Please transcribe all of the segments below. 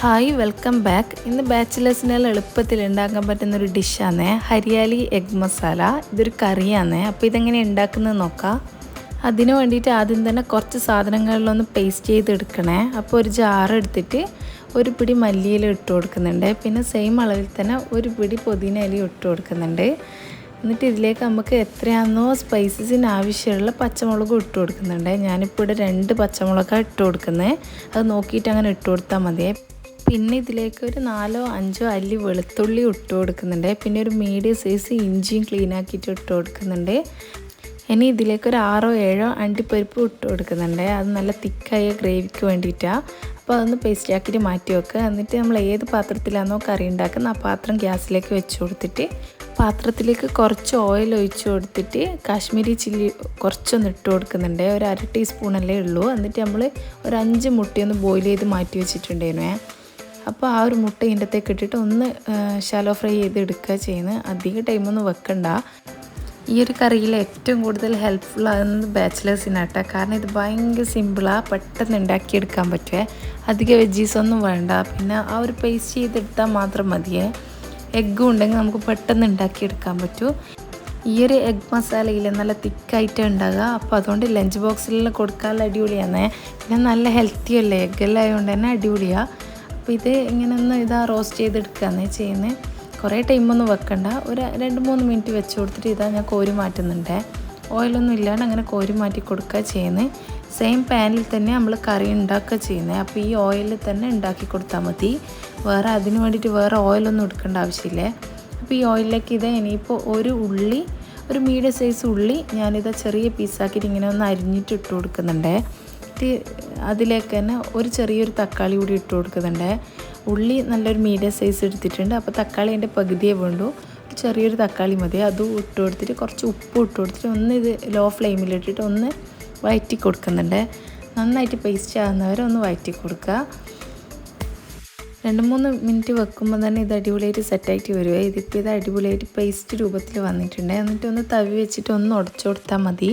Hi welcome back ഇന്ന് ബാച്ചിലേഴ്സിനെല്ലാം എളുപ്പത്തിൽ ഉണ്ടാക്കാൻ പറ്റുന്ന ഒരു ഡിഷാണ് ഹരിയാലി എഗ് മസാല ഇതൊരു കറിയാണ് അപ്പോൾ ഇതെങ്ങനെ ഉണ്ടാക്കുന്നത് നോക്കാം. അതിന് വേണ്ടിയിട്ട് ആദ്യം തന്നെ കുറച്ച് സാധനങ്ങളിലൊന്ന് പേസ്റ്റ് ചെയ്തെടുക്കണേ. അപ്പോൾ ഒരു ജാർ എടുത്തിട്ട് ഒരു പിടി മല്ലിയില ഇട്ട് കൊടുക്കുന്നുണ്ട്. പിന്നെ സെയിം അളവിൽ തന്നെ ഒരു പിടി പുതിന ഇട്ട് കൊടുക്കുന്നുണ്ട്. എന്നിട്ട് ഇതിലേക്ക് നമുക്ക് എത്രയാണോ സ്പൈസസിന് ആവശ്യമുള്ള പച്ചമുളക് ഇട്ട് കൊടുക്കുന്നുണ്ട്. ഞാനിപ്പോൾ ഇവിടെ രണ്ട് പച്ചമുളകാണ് ഇട്ട് കൊടുക്കുന്നത് അത് നോക്കിയിട്ട് അങ്ങനെ ഇട്ട് കൊടുത്താൽ മതിയേ. പിന്നെ ഇതിലേക്ക് ഒരു നാലോ അഞ്ചോ അല്ലി വെളുത്തുള്ളി ഇട്ട് കൊടുക്കുന്നുണ്ട്. പിന്നെ ഒരു മീഡിയം സൈസ് ഇഞ്ചിയും ക്ലീൻ ആക്കിയിട്ട് ഇട്ട് കൊടുക്കുന്നുണ്ട്. ഇനി ഇതിലേക്ക് ഒരു ആറോ ഏഴോ അണ്ടിപ്പരിപ്പ് ഇട്ട് കൊടുക്കുന്നുണ്ട്. അത് നല്ല തിക്കായ ഗ്രേവിക്ക് വേണ്ടിയിട്ടാണ് അപ്പോൾ അതൊന്ന് പേസ്റ്റ് ആക്കിയിട്ട് മാറ്റി വെക്കുക എന്നിട്ട് നമ്മൾ ഏത് പാത്രത്തിലാണോ കറി ഉണ്ടാക്കുന്ന ആ പാത്രം ഗ്യാസിലേക്ക് വെച്ച് കൊടുത്തിട്ട് പാത്രത്തിലേക്ക് കുറച്ച് ഓയിൽ ഒഴിച്ച് കൊടുത്തിട്ട് കാശ്മീരി ചില്ലി കുറച്ചൊന്ന് ഇട്ട് കൊടുക്കുന്നുണ്ട്. ഒരു അര ടീസ്പൂണല്ലേ ഉള്ളൂ. എന്നിട്ട് നമ്മൾ ഒരു അഞ്ച് മുട്ടയൊന്ന് ബോയിൽ ചെയ്ത് മാറ്റി വെച്ചിട്ടുണ്ടായിരുന്നേ. അപ്പോൾ ആ ഒരു മുട്ട ഇതിന്റെ അകത്തേക്ക് ഇട്ടിട്ട് ഒന്ന് ഷാലോ ഫ്രൈ ചെയ്ത് എടുക്കുക ചെയ്യുന്നത്. അധികം ടൈമൊന്നും വെക്കണ്ട. ഈ ഒരു കറിയിൽ ഏറ്റവും കൂടുതൽ ഹെൽപ്ഫുൾ ആകുന്നത് കാരണം ഇത് ഭയങ്കര സിമ്പിളാണ് പെട്ടെന്ന് ഉണ്ടാക്കിയെടുക്കാൻ പറ്റുമേ അധികം വെജീസ് ഒന്നും വേണ്ട. പിന്നെ ആ ഒരു പേസ്റ്റ് ചെയ്തെടുത്താൽ മാത്രം മതിയേ. എഗ്ഗും ഉണ്ടെങ്കിൽ നമുക്ക് പെട്ടെന്ന് ഉണ്ടാക്കിയെടുക്കാൻ പറ്റൂ. ഈ ഒരു എഗ് മസാലയിൽ നല്ല തിക്കായിട്ട് ഉണ്ടാകുക അപ്പോൾ അതുകൊണ്ട് ലഞ്ച് ബോക്സിലെല്ലാം കൊടുക്കാനുള്ള അടിപൊളിയാണ് പിന്നെ നല്ല ഹെൽത്തി അല്ലേ? എഗ്ഗെല്ലാം ആയതുകൊണ്ട് തന്നെ അടിപൊളിയാണ് അപ്പോൾ ഇത് ഇങ്ങനെ ഒന്ന് ഇതാ റോസ്റ്റ് ചെയ്തെടുക്കുകയാണ് ചെയ്യുന്നത് കുറേ ടൈമൊന്നും വെക്കണ്ട. ഒരു രണ്ട് മൂന്ന് മിനിറ്റ് വെച്ച് കൊടുത്തിട്ട് ഇതാ ഞാൻ കോരി മാറ്റുന്നുണ്ട്. ഓയിലൊന്നും ഇല്ലാണ്ട് അങ്ങനെ കോരി മാറ്റി കൊടുക്കുക ചെയ്യുന്നത് സെയിം പാനിൽ തന്നെ നമ്മൾ കറി ഉണ്ടാക്കുക ചെയ്യുന്നത് അപ്പോൾ ഈ ഓയിലിൽ തന്നെ ഉണ്ടാക്കി കൊടുത്താൽ മതി. വേറെ അതിന് വേണ്ടിയിട്ട് വേറെ ഓയിലൊന്നും എടുക്കേണ്ട ആവശ്യമില്ല. അപ്പോൾ ഈ ഓയിലിലേക്ക് ഇത് ഇനിയിപ്പോൾ ഒരു ഉള്ളി ഒരു മീഡിയം സൈസ് ഉള്ളി ഞാനിത് ചെറിയ പീസാക്കിയിട്ട് ഇങ്ങനെ ഒന്ന് അരിഞ്ഞിട്ട് ഇട്ട് കൊടുക്കുന്നുണ്ട്. അതിലേക്ക് തന്നെ ഒരു ചെറിയൊരു തക്കാളി കൂടി ഇട്ട് കൊടുക്കുന്നുണ്ട്. ഉള്ളി നല്ലൊരു മീഡിയം സൈസ് എടുത്തിട്ടുണ്ട്. അപ്പോൾ തക്കാളി അതിന്റെ പകുതിയെ വേണ്ടു. ചെറിയൊരു തക്കാളി മതി. അതും ഇട്ട് കൊടുത്തിട്ട് കുറച്ച് ഉപ്പ് ഇട്ട് കൊടുത്തിട്ട് ഒന്ന് ഇത് ലോ ഫ്ലെയിമിലിട്ടിട്ട് ഒന്ന് വഴറ്റി കൊടുക്കുന്നുണ്ട്. നന്നായിട്ട് പേസ്റ്റ് ആകുന്നവരെ ഒന്ന് വഴറ്റി കൊടുക്കുക. രണ്ട് മൂന്ന് മിനിറ്റ് വെക്കുമ്പോൾ തന്നെ ഇത് അടിപൊളിയായിട്ട് സെറ്റായിട്ട് വരുവേ ഇതിപ്പോൾ ഇത് അടിപൊളിയായിട്ട് പേസ്റ്റ് രൂപത്തിൽ വന്നിട്ടുണ്ട്. എന്നിട്ട് ഒന്ന് തവി വെച്ചിട്ട് ഒന്ന് ഉടച്ചു കൊടുത്താൽ മതി.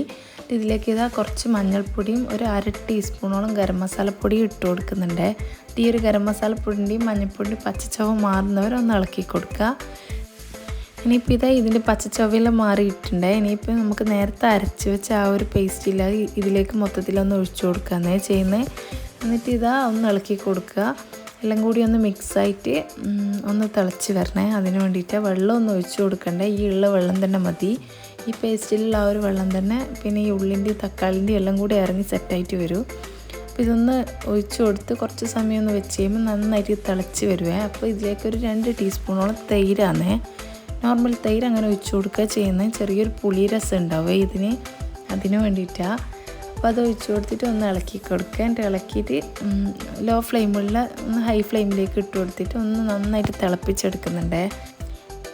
ഇതിലേക്ക് ഇതാ കുറച്ച് മഞ്ഞൾപ്പൊടിയും ഒരു അര ടീസ്പൂണോളം ഗരം മസാലപ്പൊടിയും ഇട്ട് കൊടുക്കുന്നുണ്ട്. ഈ ഒരു ഗരം മസാലപ്പൊടിന്റെയും മഞ്ഞൾപ്പൊടിയും പച്ചച്ചവ മാറുന്നവരെ ഒന്ന് ഇളക്കി കൊടുക്കുക. ഇനിയിപ്പോൾ ഇതാ ഇതിന്റെ പച്ചച്ചവയെല്ലാം മാറിയിട്ടുണ്ട്. ഇനിയിപ്പോൾ നമുക്ക് നേരത്തെ അരച്ച് വെച്ച ആ ഒരു പേസ്റ്റില്ല ഇതിലേക്ക് മൊത്തത്തിലൊന്ന് ഒഴിച്ചു കൊടുക്കുകയെന്നേ ചെയ്യുന്നത്. എന്നിട്ട് ഇതാ ഒന്ന് ഇളക്കി കൊടുക്കുക. എല്ലാം കൂടി ഒന്ന് മിക്സായിട്ട് ഒന്ന് തിളച്ച് വരണേ. അതിന് വേണ്ടിയിട്ട് വെള്ളം ഒന്ന് ഒഴിച്ചു കൊടുക്കണ്ടേ. ഈ ഉള്ള വെള്ളം തന്നെ മതി. ഈ പേസ്റ്റിലുള്ള ആ ഒരു വെള്ളം തന്നെ പിന്നെ ഈ ഉള്ളിന്റെയും തക്കാളിന്റെയും എല്ലാം കൂടി ഇറങ്ങി സെറ്റായിട്ട് വരും. അപ്പോൾ ഇതൊന്ന് ഒഴിച്ചു കൊടുത്ത് കുറച്ച് സമയം ഒന്ന് വെച്ച് കഴിയുമ്പോൾ നന്നായിട്ട് തിളച്ച് വരുവേ. അപ്പോൾ ഇതിലേക്ക് ഒരു രണ്ട് ടീസ്പൂണോളം തൈരാന്നേ. നോർമൽ തൈര് അങ്ങനെ ഒഴിച്ചു കൊടുക്കുക ചെയ്യുന്നത്. ചെറിയൊരു പുളി രസം ഉണ്ടാവുക ഇതിന്. അതിന് വേണ്ടിയിട്ടാണ് അപ്പോൾ അത് ഒഴിച്ചു കൊടുത്തിട്ട് ഒന്ന് ഇളക്കി കൊടുക്കുക. എന്നിട്ട് ഇളക്കിയിട്ട് ലോ ഫ്ലെയിമുള്ള ഒന്ന് ഹൈ ഫ്ലെയിമിലേക്ക് ഇട്ട് കൊടുത്തിട്ട് ഒന്ന് നന്നായിട്ട് തിളപ്പിച്ചെടുക്കുന്നുണ്ട്.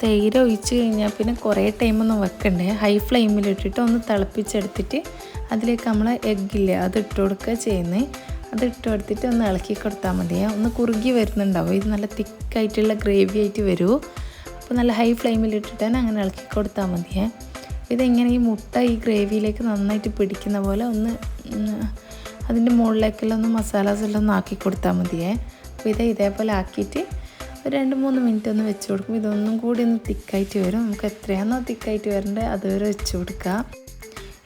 തൈര് ഒഴിച്ച് കഴിഞ്ഞാൽ പിന്നെ കുറേ ടൈമൊന്നും വെക്കണ്ടേ. ഹൈ ഫ്ലെയിമിലിട്ടിട്ട് ഒന്ന് തിളപ്പിച്ചെടുത്തിട്ട് അതിലേക്ക് നമ്മൾ എഗ്ഗില്ലേ അത് ഇട്ട് കൊടുക്കുക ചെയ്യുന്നത് അത് ഇട്ട് കൊടുത്തിട്ട് ഒന്ന് ഇളക്കി കൊടുത്താൽ മതി. ഒന്ന് കുറുകി വരുന്നുണ്ടാവും. ഇത് നല്ല തിക്കായിട്ടുള്ള ഗ്രേവി ആയിട്ട് വരൂ. അപ്പോൾ നല്ല ഹൈ ഫ്ലെയിമിലിട്ടിട്ട് തന്നെ അങ്ങനെ ഇളക്കി കൊടുത്താൽ മതിയേ ഇതെങ്ങനെ ഈ മുട്ട ഈ ഗ്രേവിയിലേക്ക് നന്നായിട്ട് പിടിക്കുന്ന പോലെ ഒന്ന് അതിന്റെ മുകളിലേക്കെല്ലാം ഒന്ന് മസാലാസ് എല്ലാം ഒന്ന് ആക്കി കൊടുത്താൽ മതിയേ അപ്പോൾ ഇത് ഇതേപോലെ ആക്കിയിട്ട് രണ്ട് മൂന്ന് മിനിറ്റ് ഒന്ന് വെച്ച് കൊടുക്കും. ഇതൊന്നും കൂടി ഒന്ന് തിക്കായിട്ട് വരും. നമുക്ക് എത്രയാണോ തിക്കായിട്ട് വരേണ്ടത് അതുവരെ വെച്ച് കൊടുക്കുക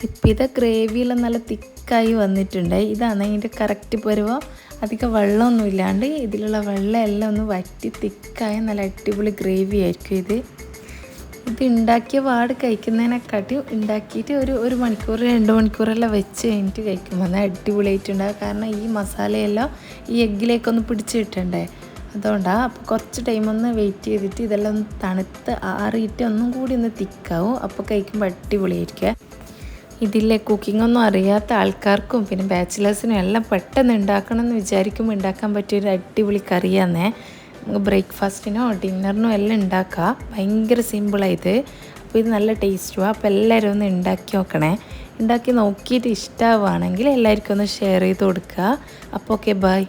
ഇപ്പം ഇത് ഗ്രേവിയെല്ലാം നല്ല തിക്കായി വന്നിട്ടുണ്ട്. ഇതാണ് ഇതിന്റെ കറക്റ്റ് പരുവം. അധികം വെള്ളമൊന്നും ഇല്ലാണ്ട് ഇതിലുള്ള വെള്ളം എല്ലാം ഒന്ന് വറ്റി തിക്കായ നല്ല അടിപൊളി ഗ്രേവി ആയിരിക്കും ഇത്. ഇത് ഉണ്ടാക്കിയ പാട് കഴിക്കുന്നതിനെക്കാട്ടി ഉണ്ടാക്കിയിട്ട് ഒരു ഒരു മണിക്കൂർ രണ്ട് മണിക്കൂറെല്ലാം വെച്ച് കഴിഞ്ഞിട്ട് കഴിക്കുമ്പോൾ നല്ല അടിപൊളിയായിട്ടുണ്ടാകും കാരണം ഈ മസാലയെല്ലാം ഈ എഗ്ഗിലേക്കൊന്ന് പിടിച്ച് കിട്ടണ്ടേ? അതുകൊണ്ടാണ് അപ്പോൾ കുറച്ച് ടൈം ഒന്ന് വെയിറ്റ് ചെയ്തിട്ട് ഇതെല്ലാം ഒന്ന് തണുത്ത് ആറിയിട്ട് ഒന്നും കൂടി ഒന്ന് തിക്കാവും അപ്പോൾ കഴിക്കുമ്പോൾ അടിപൊളിയായിരിക്കുക ഇതിലെ കുക്കിംഗ് ഒന്നും അറിയാത്ത ആൾക്കാർക്കും പിന്നെ ബാച്ചിലേഴ്സിനും എല്ലാം പെട്ടെന്ന് ഉണ്ടാക്കണം എന്ന് വിചാരിക്കുമ്പോൾ ഉണ്ടാക്കാൻ പറ്റിയൊരു അടിപൊളി കറിയാന്നേ. നമുക്ക് ബ്രേക്ക്ഫാസ്റ്റിനോ ഡിന്നറിനോ എല്ലാം ഉണ്ടാക്കാം. ഭയങ്കര സിമ്പിളാണ് ഇത്. അപ്പോൾ ഇത് നല്ല ടേസ്റ്റുമാണ് അപ്പോൾ എല്ലാവരും ഒന്ന് ഉണ്ടാക്കി നോക്കണേ. ഉണ്ടാക്കി നോക്കിയിട്ട് ഇഷ്ടമാവുകയാണെങ്കിൽ എല്ലാവർക്കും ഒന്ന് ഷെയർ ചെയ്ത് കൊടുക്കുക. അപ്പോൾ ഓക്കെ ബൈ